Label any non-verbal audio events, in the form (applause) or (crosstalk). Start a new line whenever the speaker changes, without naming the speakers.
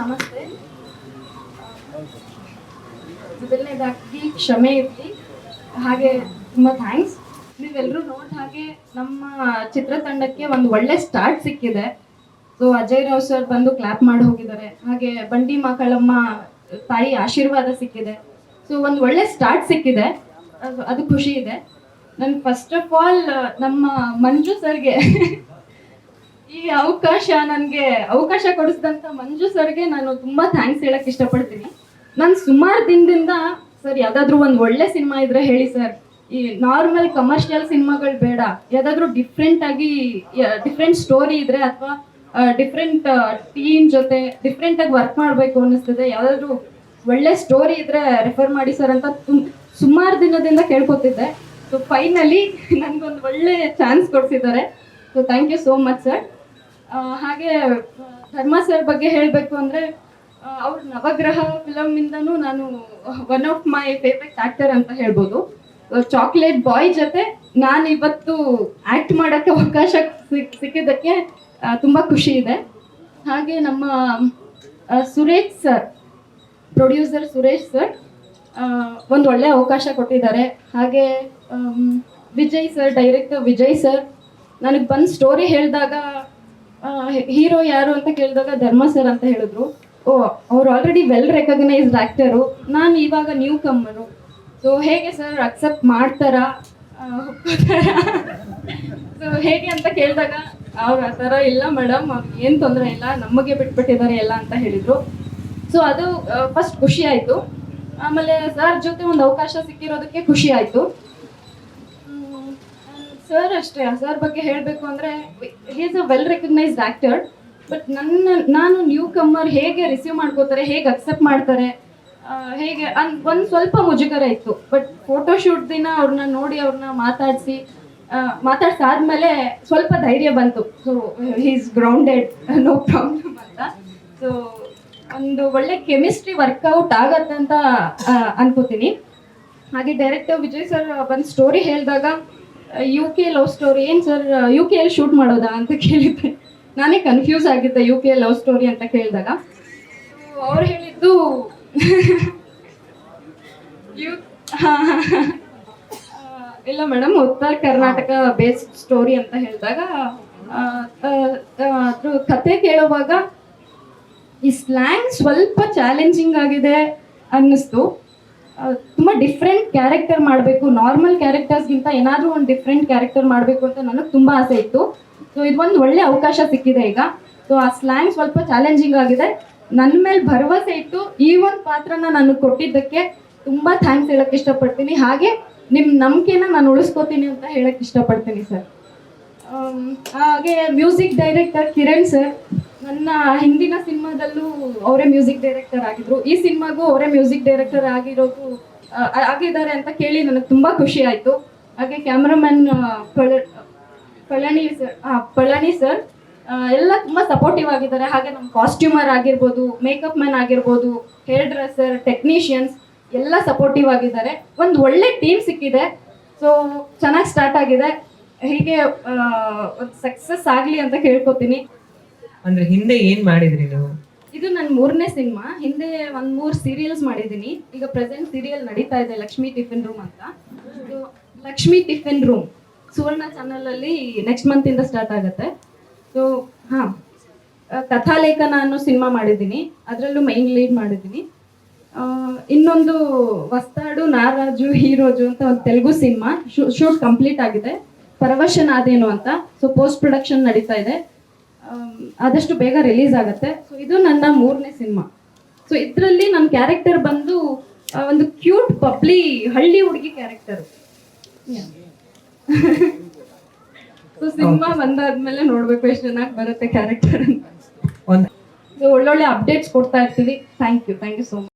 ನಮಸ್ತೆ. ಮೊದಲನೇದಾಗಿ ಕ್ಷಮೆ ಇರಲಿ. ಹಾಗೆ ತುಂಬ ಥ್ಯಾಂಕ್ಸ್ ನೀವೆಲ್ಲರೂ ನೋಡಿದ ಹಾಗೆ ನಮ್ಮ ಚಿತ್ರತಂಡಕ್ಕೆ ಒಂದು ಒಳ್ಳೆ ಸ್ಟಾರ್ಟ್ ಸಿಕ್ಕಿದೆ. ಸೊ ಅಜಯ್ ರಾವ್ ಸರ್ ಬಂದು ಕ್ಲಾಪ್ ಮಾಡಿ ಹೋಗಿದ್ದಾರೆ. ಹಾಗೆ ಬಂಡಿ ಮಕ್ಕಳಮ್ಮ ತಾಯಿ ಆಶೀರ್ವಾದ ಸಿಕ್ಕಿದೆ. ಸೊ ಒಂದು ಒಳ್ಳೆ ಸ್ಟಾರ್ಟ್ ಸಿಕ್ಕಿದೆ. ಅದು- ಅದು ಖುಷಿ ಇದೆ. ನನ್ಗೆ ಫಸ್ಟ್ ಆಫ್ ಆಲ್ ನಮ್ಮ ಮಂಜು ಸರ್ಗೆ (laughs) ಈ ಅವಕಾಶ ನನಗೆ ಅವಕಾಶ ಕೊಡಿಸಿದಂತ ಮಂಜು ಸರ್ಗೆ ನಾನು ತುಂಬಾ ಥ್ಯಾಂಕ್ಸ್ ಹೇಳಕ್ ಇಷ್ಟಪಡ್ತೀನಿ. ನಾನು ಸುಮಾರು ದಿನದಿಂದ ಸರ್ ಯಾವ್ದಾದ್ರು ಒಂದು ಒಳ್ಳೆ ಸಿನಿಮಾ ಇದ್ರೆ ಹೇಳಿ ಸರ್. ಈ ನಾರ್ಮಲ್ ಕಮರ್ಷಿಯಲ್ ಸಿನಿಮಾಗಳು ಬೇಡ. ಯಾವ್ದಾದ್ರು ಡಿಫ್ರೆಂಟ್ ಆಗಿ ಡಿಫ್ರೆಂಟ್ ಸ್ಟೋರಿ ಇದ್ರೆ ಅಥವಾ ಡಿಫ್ರೆಂಟ್ ಟೀಮ್ ಜೊತೆ ಡಿಫ್ರೆಂಟ್ ಆಗಿ ವರ್ಕ್ ಮಾಡಬೇಕು ಅನ್ನಿಸ್ತದೆ. ಯಾವ್ದಾದ್ರು ಒಳ್ಳೆ ಸ್ಟೋರಿ ಇದ್ರೆ ರೆಫರ್ ಮಾಡಿ ಸರ್ ಅಂತ ಸುಮಾರು ದಿನದಿಂದ ಕೇಳ್ಕೊತಿದ್ದೆ. ಸೊ ಫೈನಲಿ ನನಗೊಂದು ಒಳ್ಳೆ chance ಕೊಡ್ಸಿದ್ದಾರೆ. So thank you so much sir ಹಾಗೆ ಧರ್ಮ ಸರ್ ಬಗ್ಗೆ ಹೇಳಬೇಕು ಅಂದರೆ ಅವ್ರ ನವಗ್ರಹ ಫಿಲಮ್ ಇಂದನೂ ನಾನು one of my favourite actor ಅಂತ ಹೇಳ್ಬೋದು. ಚಾಕ್ಲೇಟ್ ಬಾಯ್ ಜೊತೆ ನಾನು ಇವತ್ತು ಆಕ್ಟ್ ಮಾಡೋಕ್ಕೆ ಅವಕಾಶ ಸಿಕ್ಕಿದ್ದಕ್ಕೆ ತುಂಬ ಖುಷಿ ಇದೆ. ಹಾಗೆ ನಮ್ಮ Suresh sir producer Suresh sir ಒಂದು ಒಳ್ಳೆ ಅವಕಾಶ ಕೊಟ್ಟಿದ್ದಾರೆ. ಹಾಗೆ Vijay sir director Vijay sir, ನನಗೆ ಬಂದು ಸ್ಟೋರಿ ಹೇಳಿದಾಗ ಹೀರೋ ಯಾರು ಅಂತ ಕೇಳಿದಾಗ ಧರ್ಮ ಸರ್ ಅಂತ ಹೇಳಿದ್ರು. ಓ, ಅವ್ರು ಆಲ್ರೆಡಿ ವೆಲ್ ರೆಕಗ್ನೈಸ್ಡ್ ಆ್ಯಕ್ಟರು ನಾನು ಇವಾಗ ನ್ಯೂ ಕಮ್ಮರು ಸೊ ಹೇಗೆ ಸರ್ ಅಕ್ಸೆಪ್ಟ್ ಮಾಡ್ತಾರಾ? ಸೊ ಹೇಗೆ ಅಂತ ಕೇಳಿದಾಗ, ಅವ್ರು ಆ ಥರ ಇಲ್ಲ ಮೇಡಮ್ ಏನು ತೊಂದರೆ ಇಲ್ಲ ನಮಗೆ ಬಿಟ್ಬಿಟ್ಟಿದ್ದಾರೆ ಎಲ್ಲ ಅಂತ ಹೇಳಿದರು. ಸೊ ಅದು ಫಸ್ಟ್ ಖುಷಿ ಆಯಿತು. ಆಮೇಲೆ ಸರ್ ಜೊತೆ ಒಂದು ಅವಕಾಶ ಸಿಕ್ಕಿರೋದಕ್ಕೆ ಖುಷಿ ಆಯಿತು. ಸರ್ ಅಷ್ಟೇ ಸರ್ ಬಗ್ಗೆ ಹೇಳಬೇಕು ಅಂದರೆ is a well recognised actor but ನನ್ನ, ನಾನು ನ್ಯೂ ಕಮ್ಮರ್ ಹೇಗೆ ರಿಸೀವ್ ಮಾಡ್ಕೋತಾರೆ, ಹೇಗೆ ಅಕ್ಸೆಪ್ಟ್ ಮಾಡ್ತಾರೆ ಹೇಗೆ, ಅನ್, ಒಂದು ಸ್ವಲ್ಪ ಮುಜುಗರ ಇತ್ತು ಬಟ್ ಫೋಟೋಶೂಟ್ ದಿನ ಅವ್ರನ್ನ ನೋಡಿ ಅವ್ರನ್ನ ಮಾತಾಡಿಸಿ ಮಾತಾಡ್ಸಾದ್ಮೇಲೆ ಸ್ವಲ್ಪ ಧೈರ್ಯ ಬಂತು. So is grounded no problem ಅಂತ. ಸೊ ಒಂದು ಒಳ್ಳೆ ಕೆಮಿಸ್ಟ್ರಿ ವರ್ಕೌಟ್ ಆಗತ್ತಂತ ಅನ್ಕೋತೀನಿ. ಹಾಗೆ ಡೈರೆಕ್ಟರ್ ವಿಜಯ್ ಸರ್ ಒಂದು ಸ್ಟೋರಿ ಹೇಳಿದಾಗ ಯು ಕೆ ಲವ್ ಸ್ಟೋರಿ ಏನು ಸರ್ ಯು ಕೆ ಅಲ್ಲಿ ಶೂಟ್ ಮಾಡೋದಾ ಅಂತ ಕೇಳಿದ್ದೆ. ನಾನೇ ಕನ್ಫ್ಯೂಸ್ ಆಗಿದ್ದೆ ಯು ಕೆ ಲವ್ ಸ್ಟೋರಿ ಅಂತ ಕೇಳಿದಾಗ. ಅವ್ರು ಹೇಳಿದ್ದು ಯು (laughs) ಇಲ್ಲ ಮೇಡಮ್ ಉತ್ತರ ಕರ್ನಾಟಕ ಬೇಸ್ಡ್ ಸ್ಟೋರಿ ಅಂತ ಹೇಳಿದಾಗ ಅದ್ರ ಕತೆ ಕೇಳುವಾಗ ಈ ಸ್ಲ್ಯಾಂಗ್ ಸ್ವಲ್ಪ ಚಾಲೆಂಜಿಂಗ್ ಆಗಿದೆ ಅನ್ನಿಸ್ತು. ತುಂಬ ಡಿಫ್ರೆಂಟ್ ಕ್ಯಾರೆಕ್ಟರ್ ಮಾಡಬೇಕು. ನಾರ್ಮಲ್ ಕ್ಯಾರೆಕ್ಟರ್ಸ್ಗಿಂತ ಏನಾದರೂ ಒಂದು ಡಿಫ್ರೆಂಟ್ ಕ್ಯಾರೆಕ್ಟರ್ ಮಾಡಬೇಕು ಅಂತ ನನಗೆ ತುಂಬ ಆಸೆ ಇತ್ತು. ಸೊ ಇದೊಂದು ಒಳ್ಳೆ ಅವಕಾಶ ಸಿಕ್ಕಿದೆ ಈಗ. ಸೊ ಆ ಸ್ಲ್ಯಾಂಗ್ ಸ್ವಲ್ಪ ಚಾಲೆಂಜಿಂಗ್ ಆಗಿದೆ. ನನ್ನ ಮೇಲೆ ಭರವಸೆ ಇಟ್ಟು ಈ ಒಂದು ಪಾತ್ರನ ನಾನು ಕೊಟ್ಟಿದ್ದಕ್ಕೆ ತುಂಬ ಥ್ಯಾಂಕ್ಸ್ ಹೇಳಕ್ಕೆ ಇಷ್ಟಪಡ್ತೀನಿ. ಹಾಗೆ ನಿಮ್ಮ ನಂಬಿಕೆನ ನಾನು ಉಳಿಸ್ಕೋತೀನಿ ಅಂತ ಹೇಳಕ್ಕೆ ಇಷ್ಟಪಡ್ತೀನಿ ಸರ್ ಹಾಗೆ ಮ್ಯೂಸಿಕ್ ಡೈರೆಕ್ಟರ್ ಕಿರಣ್ ಸರ್ ನನ್ನ ಹಿಂದಿನ ಸಿನಿಮಾದಲ್ಲೂ ಅವರೇ ಮ್ಯೂಸಿಕ್ ಡೈರೆಕ್ಟರ್ ಆಗಿದ್ರು. ಈ ಸಿನಿಮಾಗೂ ಅವರೇ ಮ್ಯೂಸಿಕ್ ಡೈರೆಕ್ಟರ್ ಆಗಿರೋದು ಆಗಿದ್ದಾರೆ ಅಂತ ಕೇಳಿ ನನಗೆ ತುಂಬ ಖುಷಿ ಆಯಿತು. ಹಾಗೆ cameraman Palani sir Palani sir ಎಲ್ಲ ತುಂಬ ಸಪೋರ್ಟಿವ್ ಆಗಿದ್ದಾರೆ. ಹಾಗೆ ನಮ್ಮ ಕಾಸ್ಟ್ಯೂಮರ್ ಆಗಿರ್ಬೋದು ಮೇಕಪ್ ಮ್ಯಾನ್ ಆಗಿರ್ಬೋದು ಹೇರ್ ಡ್ರೆಸ್ಸರ್ ಟೆಕ್ನಿಷಿಯನ್ಸ್ ಎಲ್ಲ ಸಪೋರ್ಟಿವ್ ಆಗಿದ್ದಾರೆ. ಒಂದು ಒಳ್ಳೆ ಟೀಮ್ ಸಿಕ್ಕಿದೆ. ಸೊ ಚೆನ್ನಾಗಿ ಸ್ಟಾರ್ಟ್ ಆಗಿದೆ. ಹೀಗೆ ಸಕ್ಸಸ್ ಆಗಲಿ ಅಂತ ಕೇಳ್ಕೊತೀನಿ.
ಅಂದ್ರೆ ಹಿಂದೆ ಏನ್ ಮಾಡಿದ್ರಿ ನೀವು?
ಇದು ನನ್ನ ಮೂರನೇ ಸಿನಿಮಾ. ಹಿಂದೆ ಒಂದು ಮೂರು ಸೀರಿಯಲ್ಸ್ ಮಾಡಿದ್ದೀನಿ. ಈಗ ಪ್ರೆಸೆಂಟ್ ಸೀರಿಯಲ್ ನಡೀತಾ ಇದೆ, ಲಕ್ಷ್ಮಿ ಟಿಫಿನ್ ರೂಮ್ ಅಂತ. ಇದು ಲಕ್ಷ್ಮಿ ಟಿಫಿನ್ ರೂಮ್. ಸುವರ್ಣ ಚಾನಲಲ್ಲಿ ನೆಕ್ಸ್ಟ್ ಮಂತ್ ಇಂದ ಸ್ಟಾರ್ಟ್ ಆಗುತ್ತೆ. ಸೊ ಹಾ. ಕಥಾಲೇಖನ ಅನ್ನೋ ಸಿನಿಮಾ ಮಾಡಿದ್ದೀನಿ. ಅದರಲ್ಲೂ ಮೈನ್ ಲೀಡ್ ಮಾಡಿದ್ದೀನಿ. ಇನ್ನೊಂದು ವಸ್ತಾಡು ನಾರಾಜು ಹೀರೋಜು ಅಂತ ಒಂದು ತೆಲುಗು ಸಿನಿಮಾ. ಶೂಟ್ ಕಂಪ್ಲೀಟ್ ಆಗಿದೆ. ಪರವಶನಾದೇನು ಅಂತ. ಸೊ ಪೋಸ್ಟ್ ಪ್ರೊಡಕ್ಷನ್ ನಡೀತಾ ಇದೆ. ಆದಷ್ಟು ಬೇಗ ರಿಲೀಸ್ ಆಗುತ್ತೆ. ಸೊ ಇದು ನನ್ನ ಮೂರನೇ ಸಿನಿಮಾ. ಸೊ ಇದರಲ್ಲಿ ನನ್ನ ಕ್ಯಾರೆಕ್ಟರ್ ಬಂದು ಒಂದು ಕ್ಯೂಟ್ ಪಬ್ಲಿ ಹಳ್ಳಿ ಹುಡುಗಿ ಕ್ಯಾರೆಕ್ಟರ್. ಸೊ ಸಿನಿಮಾ ಬಂದಾದ್ಮೇಲೆ ನೋಡ್ಬೇಕು ಎಷ್ಟು ಚೆನ್ನಾಗಿ ಬರುತ್ತೆ ಕ್ಯಾರೆಕ್ಟರ್ ಅಂತ. ಸೊ ಒಳ್ಳೊಳ್ಳೆ ಅಪ್ಡೇಟ್ಸ್ ಕೊಡ್ತಾ ಇರ್ತೀವಿ. Thank you thank you so much